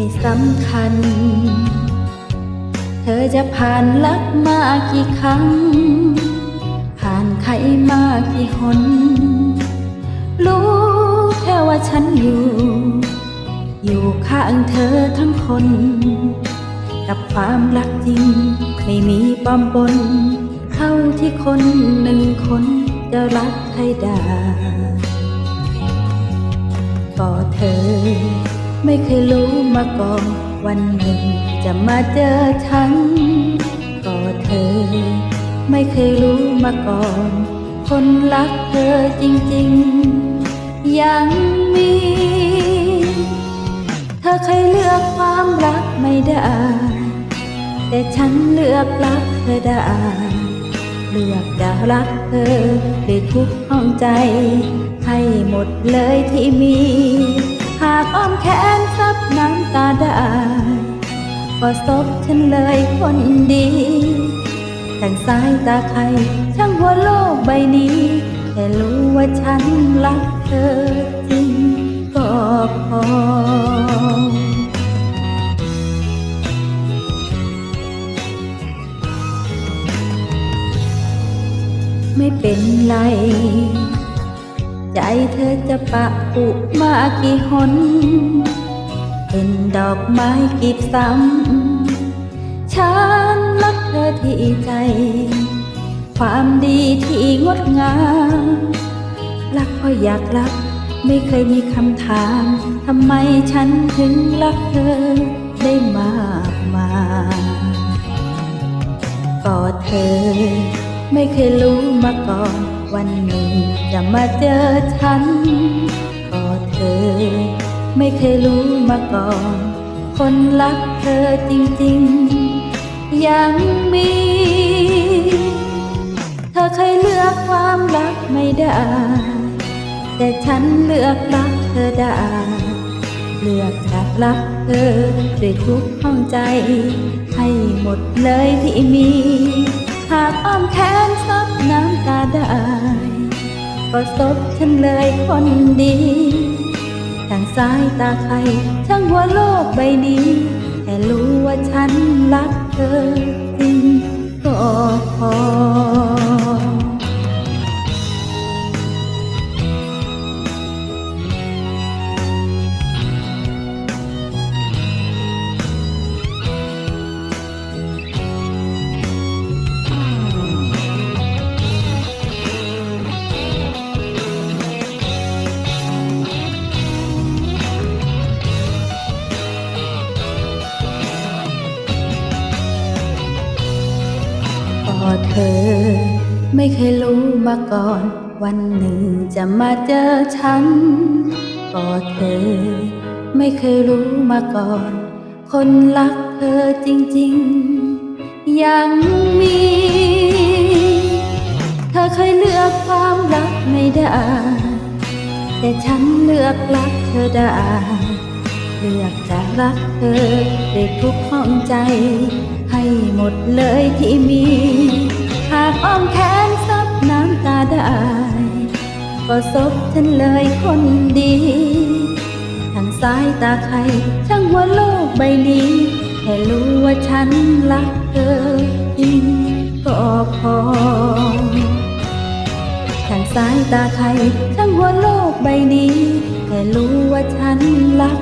ไม่สำคัญ เธอจะผ่านลักมากี่ครั้ง ผ่านใครมากี่หน รู้แค่ว่าฉันอยู่ อยู่ข้างเธอทั้งคน กับความรักจริง ไม่มีปอมปนเท่าที่คนหนึ่งคนจะรักใครได้ก็เธอ ไม่เคยรู้มาก่อนวันหนึ่งจะมาเจอฉันก็เธอ ไม่เคยรู้มาก่อน คนรักเธอจริงๆ ยังมี เธอเคยเลือกความรักไม่ได้ แต่ฉันเลือกรักเธอได้ เลือกจะรักเธอด้วยทุกห้องใจ ให้หมดเลยที่มี หากอ้อมแขนซับน้ำตาได้ ก็ซบฉันเลยคนดีทางสายตาใครช่างหัวโลกใบนี้แค่รู้ว่าฉันรักเธอจริงก็พอไม่เป็นไร ใจเธอจะปะปุมากี่หน เป็นดอกไม้กีบซ้ำฉันรักเธอที่ใจ ความดีที่งดงาม รักเพราะอยากรัก ไม่เคยมีคำถามทำไมฉันถึงรักเธอได้มากมายก็เธอ ไม่เคยรู้มาก่อน วันหนึ่งจะมาเจอฉันก็เธอ ไม่เคยรู้มาก่อน คนรักเธอจริงๆ ยังมี เธอเคยเลือกความรักไม่ได้ แต่ฉันเลือกรักเธอได้เลือกจากรักเธอด้วยทุกห้องใจ ให้หมดเลยที่มีากอ้อมแขนซับน้ำตาได้ ก็ซบฉันเลยคนดี ทางสายตาใครช่างหัวโลกใบนี้แค่รู้ว่าฉันรักเธอจริงก็พอ ก็เธอ ไม่เคยรู้มาก่อน วันหนึ่งจะมาเจอฉันก็เธอ ไม่เคยรู้มาก่อน คนรักเธอจริง ๆ ยังมี เธอเคยเลือกความรักไม่ได้ แต่ฉันเลือกรักเธอได้เลือกจะรักเธอด้ทุกห้องใจ ให้หมดเลยที่มี หากอ้อมแขนซับน้ำตาได้ ก็ซบฉันเลยคนดี ทางสายตาใครช่างหัวโลกใบนี้ แค่รู้ว่าฉันรักเธอจริงก็พอทางสายตาใครช่างหัวโลกใบนี้ แค่รู้ว่าฉันรัก